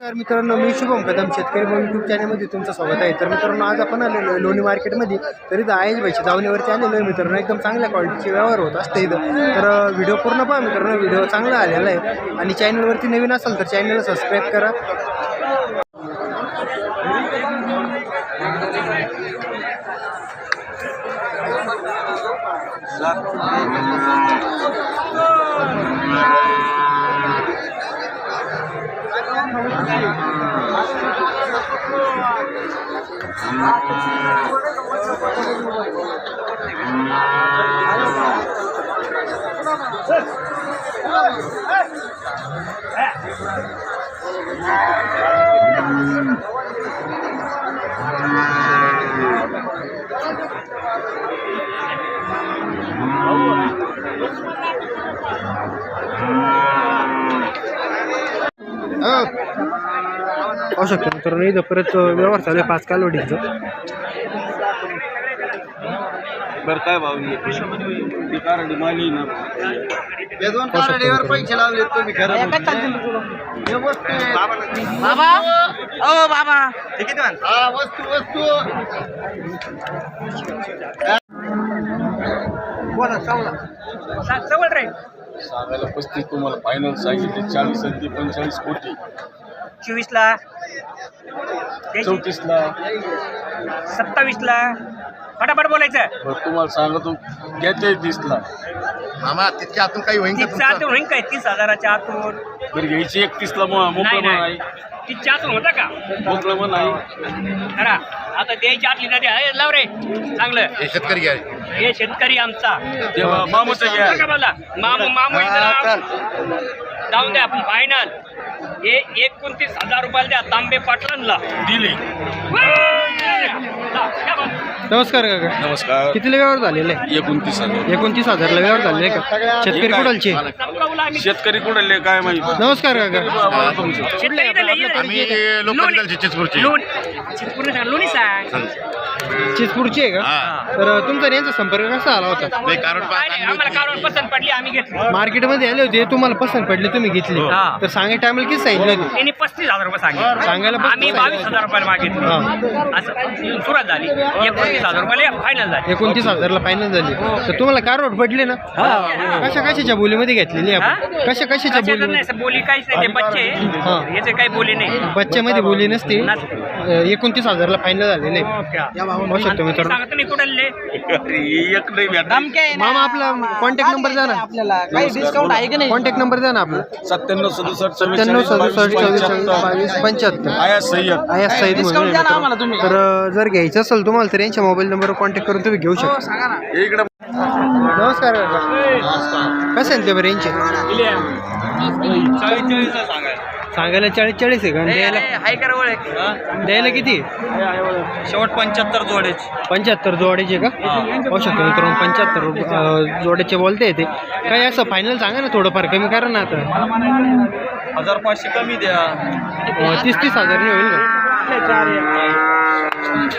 तर मित्रांनो मी शुभम कदम शेतकरी भाऊ यूट्यूब चॅनलमध्ये तुमचं स्वागत आहे. तर मित्रांनो आज आपण आलेलो आहे लोणी मार्केटमध्ये. तर इथं आहेच भाईच्या जावणीवरती आलेलो आहे मित्रांनो. एकदम चांगल्या क्वालिटीचे व्यवहार होत असते इथं. तर व्हिडिओ पूर्ण पहा मित्रांनो. व्हिडिओ चांगला आलेला आहे. आणि चॅनलवरती नवीन असाल तर चॅनलला सबस्क्राईब करा. Oh. पाहू शकतो मित्रांनो इथं परत व्यवहार चालू आहे पाच कालवडीचं. बरं काय भाव पैसे लावले तुम्ही बाबा ओ बाबा. वस्तू वस्तू. बोला चावला. जवळ रे. सांगायला पस्तीस तुम्हाला फायनल सांगितले. चाळीस आणि ती पंचेचाळीस कोटी. चोवीस ला चौतीस ला सत्तावीस ला फटाफट बोलायचं. बरं तुम्हाला सांगतो घ्यायचे तीस ला मामा तितक्या आतून काही होईन तीसच्या आतून होईन काय? तीस हजाराच्या आतून. बरं घ्यायची एकतीस ला मो- नाही मोकळं नाही आहे तीसच्या आतून होता का? मोकळं आहे खरा आता द्यायची आतली जाते आहे लाव रे. चांगलं. शेतकरी घ्या. हे शेतकरी आमचा. तेव्हा मामूचं घ्या. मला? मामू मामू इथं जाऊन द्या आपण फायनल हे एकोणतीस हजार रुपयाला द्या तांबे पाटलांना. दिली. नमस्कार काका. नमस्कार. कितीला व्यवहार झालेले? आहे एकोणतीस हजार. एकोणतीस हजारला व्यवहार झालेले आहे का शेतकरी कुडालचे शेतकरी कुठले काय माहिती? नमस्कार काका. चिचपूरचे. लोणी. सांग. चिचपूरची आहे का? तर तुमचा यांचा संपर्क कसा आला होता? नाही, आम्हाला कारण पसंत पडली आम्ही घेतली. मार्केटमध्ये आले होते तुम्हाला पसंत पडली तुम्ही घेतली. हा. तर सांगाय टायमाला किती सांगितलं होते? त्यांनी पस्तीस हजार रुपये सांगितले. सांगायला आम्ही बावीस हजार रुपयाला मागितले. हा. असं सुरुवात झाली. एकोणतीस हजार रुपयाला फायनल झाली. एकोणतीस हजारला फायनल झाली. तर तुम्हाला कार रोड पडले ना? कशा कशाच्या बोलीमध्ये घेतलेली आपण हा? कशा कशाच्या कशाचं बोली नाही असं बोली काहीच नाही ते बच्चे. हा. याचे काही बोली नाही. बच्च्यामध्ये बोली नसते. नसते. अं, एकोणतीस हजारला फायनल झालेले. पाहू शकतो तुम्ही मित्रांनो सांगा तुम्ही कुठले एक नाही भेटणार मामा आपला कॉन्टॅक्ट नंबर द्या ना. आपल्याला. काही डिस्काउंट आहे की नाही? कॉन्टॅक्ट नंबर द्या ना आपला. सत्त्याण्णव सदुसष्ट सत्त्याण्णव सदुसष्ट चव्वेचाळीस बावीस पंच्याहत्तर. आया सय्यद. आया सईद म्हणून आहे मित्रांनो. तर जर घ्यायचं असेल तुम्हाला तर यांच्या मोबाईल नंबरवर कॉन्टॅक्ट करून तुम्ही घेऊ शकता. इकडे नमस्कार काका कसे आहेत ते बरं यांचे? सांगायला चाळीस चाळीस आहे का? आणि द्यायला हाय करा द्यायला किती? शेवट पंच्याहत्तर जोडेच पंच्याहत्तर जोड्याचे का? पाहू शकतो मित्रांनो पंच्याहत्तर जोड्याचे बोलते ते. काही असं फायनल सांगा ना थोडंफार कमी करा ना आता. हजार पाचशे कमी द्या. अं, तीस तीस हजार नाही होईल का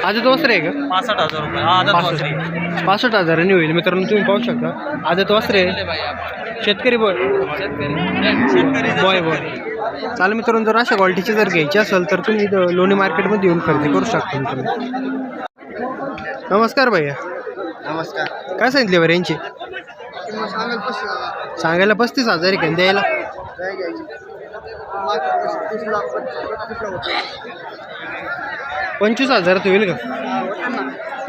आजच वस्त्र आहे का? पासष्ट हजार रुपये. हा आदत वासरे. पासष्ट पासष्ट हजारांनी होईल. मित्रांनो तुम्ही पाहू शकता. आजच वस्त्र आहे. शेतकरी बॉय बॉय बॉय. चालेल मित्रांनो जर अशा क्वालिटीची जर घ्यायची असेल तर तुम्ही लोणी मार्केटमध्ये येऊन खरेदी करू शकता मित्रांनो. नमस्कार भैया. नमस्कार. काय सांगितले बरं यांची? सांगायला पस्तीस हजार आहे का? द्यायला? पंचवीस हजारात होईल का?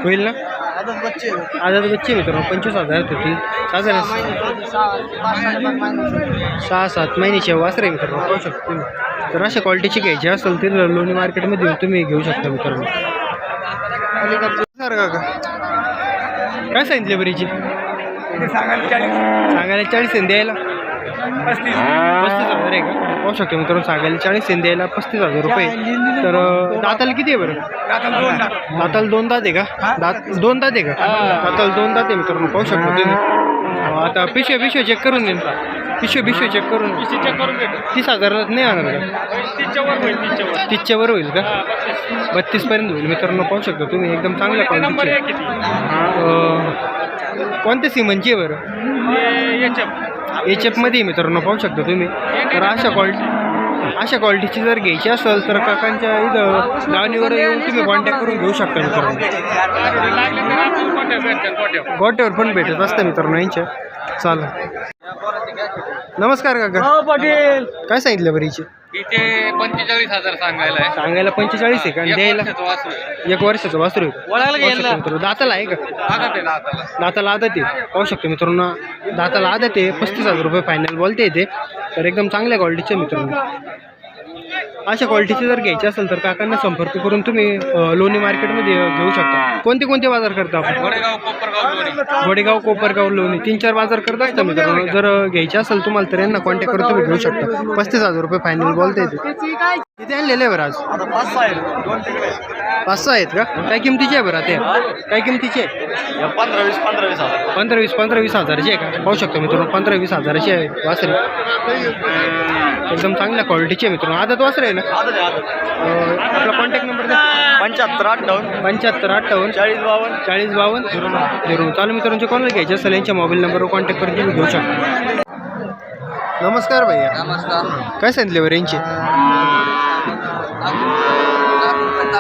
होईल ना? आजाद बच्चे मित्रांनो पंचवीस हजारात होतील साधारण सहा सात महिन्याचे वासरे मित्रांनो पाहू शकतो तुम्ही. तर अशा क्वालिटीची घ्यायची असेल तर लोणी मार्केटमध्ये येऊन तुम्ही घेऊ शकता मित्रांनो. सर काका. काय सांगितले बरीची? सांगायला चाळीस. आहे द्यायला? पस्तीस हजार आहे का? पाहू शकतो मित्रांनो सांगायला चाळीस द्यायला पस्तीस हजार रुपये तर दाताला किती आहे बरं? दाताला दोन दात. आहे का? दात दोन दात आहे का? दाताला दोन दात आहे मित्रांनो पाहू शकतो तुम्ही. आता पिशव्या पिशव्या चेक करून देईन. पिशव्या पिशव्या चेक करून तीस हजारात नाही आणणार का? तीसच्या वर होईल का? बत्तीस. पर्यंत होईल मित्रांनो पाहू शकतो तुम्ही. एकदम चांगल्या क्वालिटीचे कोणत्या सिमनची आहे बरं? हे एच एफमध्ये मित्रांनो पाहू शकता तुम्ही. तर अशा क्वालिटी अशा क्वालिटीची जर घ्यायची असेल तर काकांच्या इथं दावणीवर येऊन तुम्ही कॉन्टॅक्ट करून घेऊ शकता मित्रांनो. गोट्यावर पण भेटत असतं मित्रांनो यांच्या. चालेल. नमस्कार काका. हो पाटील. काय सांगितलं बरं हिचे इथे पंचेचाळीस हजार सांगायला आहे. सांगायला पंचेचाळीस आहे का? आणि द्यायला? वर्षाचं वासरू आहे. एक वर्षाचं वासरू आहे? वळायला मित्रांनो. दाताला आहे का? आहे. दाताला. आदत आहे? पाहू शकतो मित्रांनो दाताला आदत आहे. पस्तीस हजार रुपये फायनल बोलते येते तर एकदम चांगल्या क्वालिटीचे मित्रांनो. अशा क्वालिटीचे जर घ्यायचे असेल तर काकांना संपर्क करून तुम्ही लोणी मार्केटमध्ये घेऊ शकता. कोणते कोणते बाजार करता आपण? गोडेगाव कोपरगाव लोणी. तीन चार बाजार करत असता मित्रांनो जर घ्यायचे असेल तुम्हाला तर यांना कॉन्टॅक्ट करून तुम्ही घेऊ शकता. पस्तीस हजार रुपये फायनल बोलता येते किती आणलेले आहे बरं आज? पाच सहा आहेत. का? काय किमतीचे आहे बरं ते? काय किमतीचे? आहे पंधरा वीस पंधरा वीस हजार. पंधरा वीस पंधरा वीस हजाराची आहे का? पाहू शकतो मित्रांनो पंधरा वीस हजाराची आहे वासरे. एकदम चांगल्या क्वालिटीची आहे मित्रांनो. आदत वासरे आहे ना? अं, आपला कॉन्टॅक्ट नंबर द्या. पंच्याहत्तर अठ्ठावन्न. पंच्याहत्तर अठ्ठावन्न. चाळीस बावन्न. चाळीस बावन्न. झिरो झिरो चालू मित्रांचे कोणाला घ्यायचे असेल यांच्या मोबाईल नंबरवर कॉन्टॅक्ट करून तुम्ही घेऊ शकता. नमस्कार भैया. नमस्कार. काय सांगितले बरं यांचे?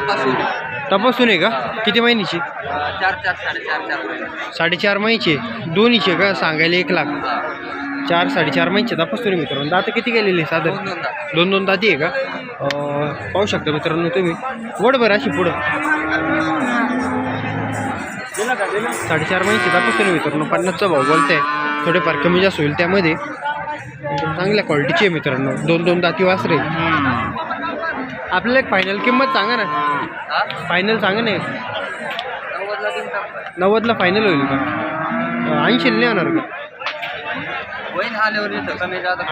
तपासून तपासून आहे का? किती महिन्याची? चार चार साडेचार चार महिने. साडेचार महिन्याची. दोन्हीचे का? सांगायला एक लाख. चार साडेचार महिन्याचे तपासून आहे मित्रांनो. दाता किती गेलेली साधं दोन दोन दोन दाती आहे का? अं, पाहू शकता मित्रांनो तुम्ही. वड बरं अशी पुढं. साडेचार महिन्याची दाखवतो ना मित्रांनो. पन्नासचा भाव बोलताय. थोडेफार कमी जास्त होईल त्यामध्ये. एकदम चांगल्या क्वालिटीची आहे मित्रांनो. दोन दोन दाती वासरे. आपल्याला एक फायनल किंमत सांगा ना. फायनल सांगा ना एक. नव्वदला फायनल होईल का? ऐंशी नाही होणार का?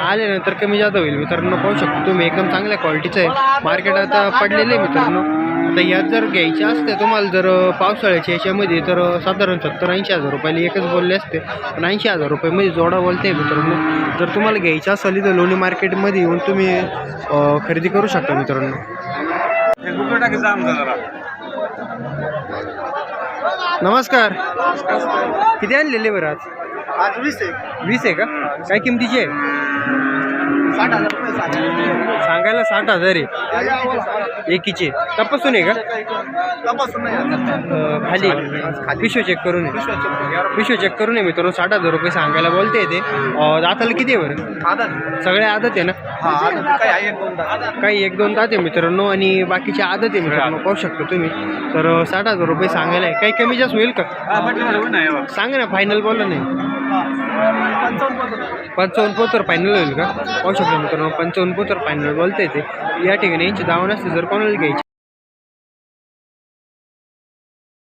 आल्यानंतर कमी जादा होईल. मित्रांनो पाहू शकतो तुम्ही. एकदम चांगल्या क्वालिटीचं आहे. मार्केट आता पडलेलं आहे मित्रांनो. आता यात जर घ्यायचे असते तुम्हाला जर पावसाळ्याच्या याच्यामध्ये तर साधारण सत्तर ऐंशी हजार रुपयाला एकच बोलले असते. पण ऐंशी हजार रुपयामध्ये जोडा बोलते मित्रांनो जर तुम्हाला घ्यायचं असेल तर लोणी मार्केटमध्ये येऊन तुम्ही खरेदी करू शकता मित्रांनो. नमस्कार. किती आणलेले बरं आज? आज वीस आहे. वीस आहे का? काय किमतीचे आहे? साठ हजार रुपये सांगा सांगायला साठ हजार आहे. एकीचे. तपासून आहे का? तपासून नाही खाली. पिशव चेक करून आहे. पिशव चेक करून आहे मित्रांनो. साठ हजार रुपये सांगायला बोलते ते. आताला दाताला किती आहे बरं? आदत सगळे आदत आहे ना? एक दोन काही एक दोन दात आहे मित्रांनो आणि बाकीचे आदत आहे मित्रांनो. पाहू शकतो तुम्ही. तर साठ हजार रुपये सांगायला आहे. काही कमी जास्त होईल का? सांगा ना फायनल बोला नाही पंचावन्न पोतर फायनल होईल का? पाहू शकतो मित्रांनो पंचावन्न पोतर फायनल बोलता ते. या ठिकाणी यांची दावा नसते जर कोणाला घ्यायची